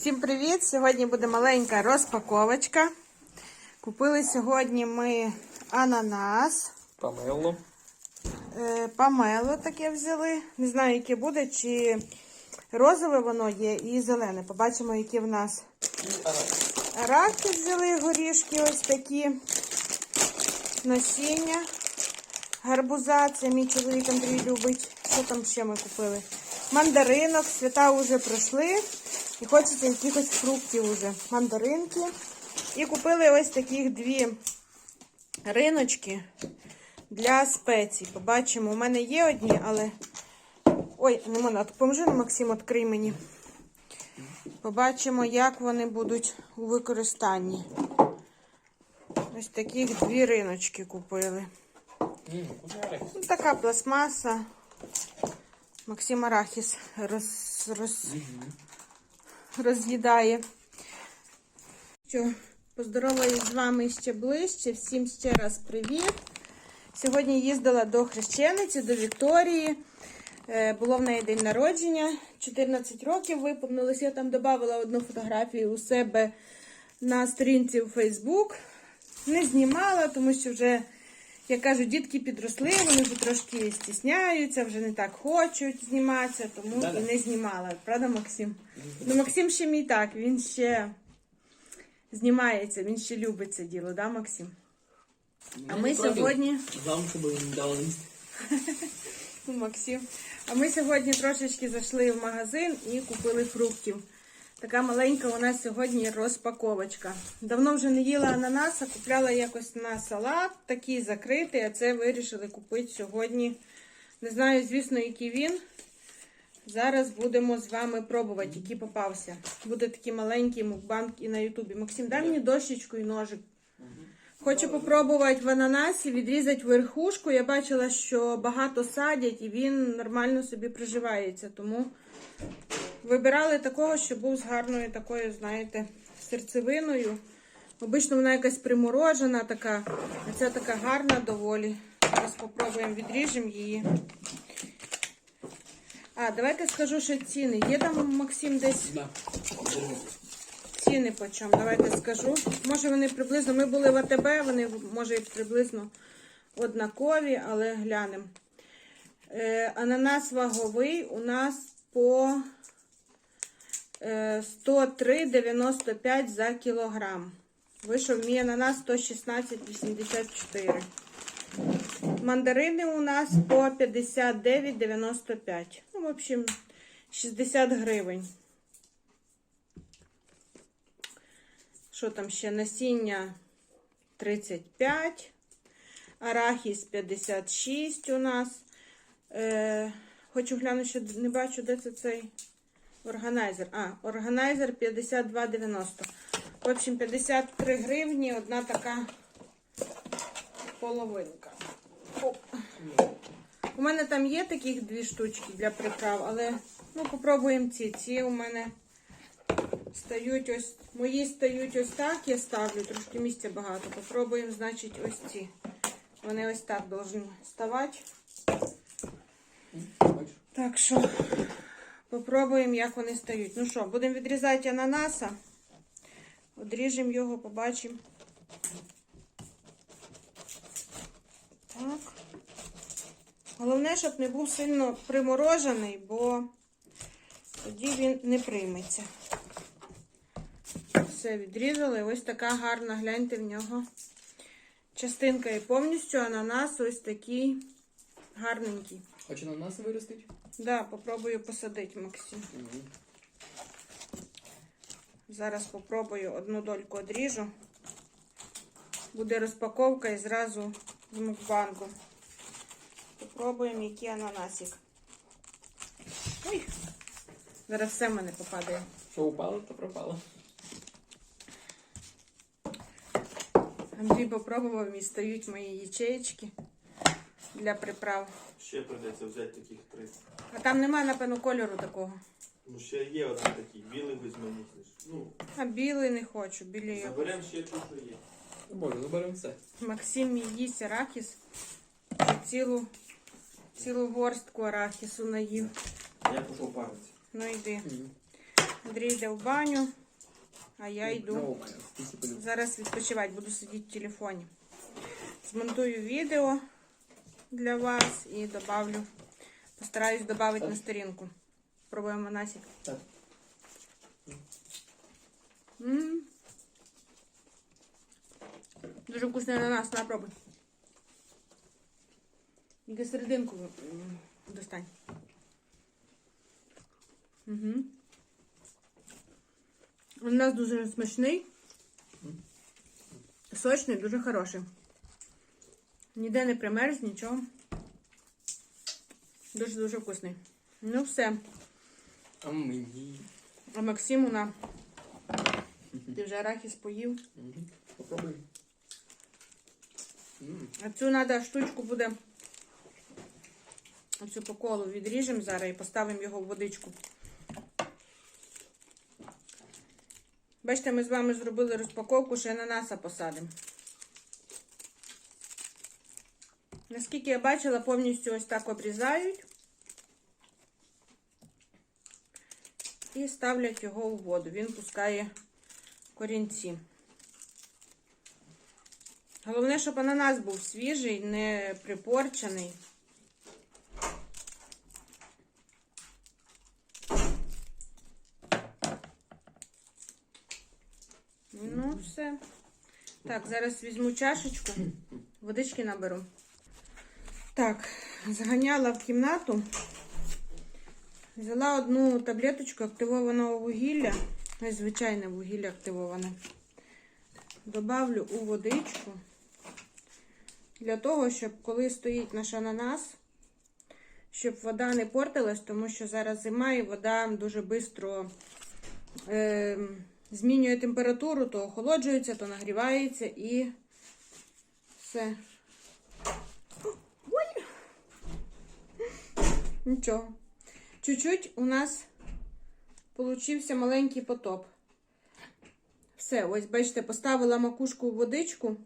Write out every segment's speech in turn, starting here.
Всім привіт! Сьогодні буде маленька розпаковочка. Купили сьогодні ми ананас, е, памело таке взяли. Не знаю, яке буде, чи розове воно є і зелене. Побачимо, які в нас арахи взяли, горішки ось такі. Насіння. Гарбуза, це мій чоловік Андрій любить. Що там ще ми купили? Мандаринок, свята вже пройшли. І хочеться якихось фруктів уже. Мандаринки. І купили ось таких дві риночки для спецій. Побачимо. У мене є одні, але. Ой, не можна. Поможи на Максим, відкрий мені. Побачимо, як вони будуть у використанні. Ось таких дві риночки купили. Ну, така пластмаса. Максим Арахіс роз, роз, роз'їдає. Що, поздороваюсь з вами ще ближче. Всім ще раз привіт. Сьогодні їздила до хрещениці, до Вікторії. Е, Було в неї день народження. 14 років виповнилось. Я там додавала одну фотографію у себе на сторінці у Фейсбук. Не знімала, тому що вже, як кажуть, дітки підросли, вони вже трошки стісняються, вже не так хочуть зніматися, тому Да-да. і не знімала. Правда, Максим? Ну, Максим ще мій так, він ще знімається, він ще любить це діло, да, Максим? А ми сьогодні. Замку би не дали. Ну, Максим. А ми сьогодні трошечки зайшли в магазин і купили фруктів. Така маленька у нас сьогодні розпаковочка. Давно вже не їла ананаса, купляла якось на салат, такий закритий, а це вирішили купити сьогодні. Не знаю, звісно, який він. Зараз будемо з вами пробувати, який попався. Буде такий маленький мукбанк і на Ютубі. Максим, дай мені дощечку і ножик. Хочу попробувати в ананасі відрізати верхушку. Я бачила, що багато садять і він нормально собі приживається. Тому вибирали такого, що був з гарною такою, знаєте, серцевиною. Обично вона якась приморожена така, а ця така гарна доволі. Зараз спробуємо відріжемо її. А, давайте скажу, що ціни. Є там Максим десь Да. ціни по чому? Давайте скажу. Може вони приблизно, ми були в АТБ, вони може і приблизно однакові, але глянемо. Е, ананас ваговий у нас по 103,95 за кілограм. Вийшов мій ананас 116,84. Мандарини у нас по 59,95. Ну, в общем, 60 гривень. Що там ще? Насіння 35, арахіс 56 у нас. Е, хочу глянути, що не бачу, де це цей органайзер. А, органайзер 52,90. В общем, 53 гривні, одна така половинка. Оп. У мене там є таких дві штучки для приправ, але ну, попробуємо ці. Ці у мене стають ось, мої стають ось так, я ставлю, трошки місця багато. Попробуємо, значить, ось ці. Вони ось так повинні ставати. Так що попробуємо, як вони стають. Ну що, будемо відрізати ананаса. Одріжемо його, побачимо. Так. Головне, щоб не був сильно приморожений, бо тоді він не прийметься. Все, відрізали. Ось така гарна, гляньте в нього. Частинка і повністю ананас ось такий гарненький. Хоче на нас виростить? Да, попробую посадити, Максим. Зараз попробую одну дольку одріжу. Буде розпаковка і зразу з мукбангу. Попробуємо, який ананасик. Ой, зараз все в мене попадає. Що упало, то пропало. Андрій попробував і стають мої ячеєчки для приправ. Ще прийдеться взяти таких три. А там немає, напевно, кольору такого. Ну ще є один такий, білий візьмемо. Ну, А білий не хочу, білий. я заберемо ще те, що є. Ну, Боже, заберемо все. Максим мій їсть арахіс. Цілу, цілу горстку арахісу наїв. Я пішов паритися. Ну йди. Андрій йде в баню, а я йду. Йо-моє, скільки полюб. Зараз відпочивати, буду сидіти в телефоні. Змонтую відео для вас і добавлю. Постараюсь додати на сторінку. Пробуємо Насік. Так. М. Дуже вкусний ананас, на пробуй. Тільки серединку достань. Угу. Ананас дуже смачний. Сочний, дуже хороший. Ніде не примерз, нічого. Дуже-дуже вкусний. Ну все. А мені. А Максиму на. Ти вже арахіс поїв. Попробуй. А цю треба штучку буде. Оцю по колу відріжемо зараз і поставимо його в водичку. Бачите, ми з вами зробили розпаковку, ще ананаса посадимо. Наскільки я бачила, повністю ось так обрізають і ставлять його у воду. Він пускає корінці. Головне, щоб ананас був свіжий, не припорчений. Ну, все. Так, зараз візьму чашечку, водички наберу. Так, заганяла в кімнату. Взяла одну таблеточку активованого вугілля. Ось Звичайне вугілля активоване. Добавлю у водичку. Для того, щоб коли стоїть наш ананас, щоб вода не портилась, тому що зараз зима і вода дуже швидко е, змінює температуру, то охолоджується, то нагрівається і все. Нічого. Чуть-чуть у нас получився маленький потоп. Все, ось бачите, поставила макушку у водичку.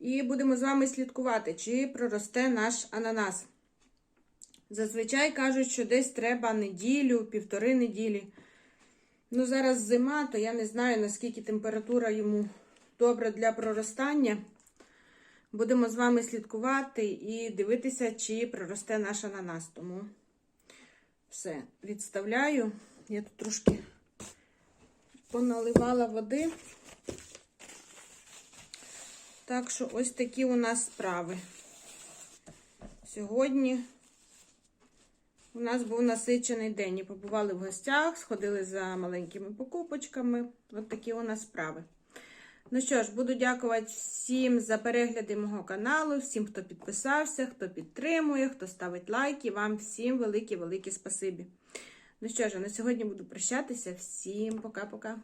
І будемо з вами слідкувати, чи проросте наш ананас. Зазвичай кажуть, що десь треба неділю, півтори неділі. Ну, зараз зима, то я не знаю, наскільки температура йому добра для проростання. Будемо з вами слідкувати і дивитися, чи проросте наш ананас. Тому все, відставляю. Я тут трошки поналивала води. Так що ось такі у нас справи. Сьогодні у нас був насичений день. І побували в гостях, сходили за маленькими покупочками. Ось такі у нас справи. Ну що ж, буду дякувати всім за перегляди мого каналу, всім, хто підписався, хто підтримує, хто ставить лайки. Вам всім велике-велике спасибі. Ну що ж, на сьогодні буду прощатися. Всім пока-пока.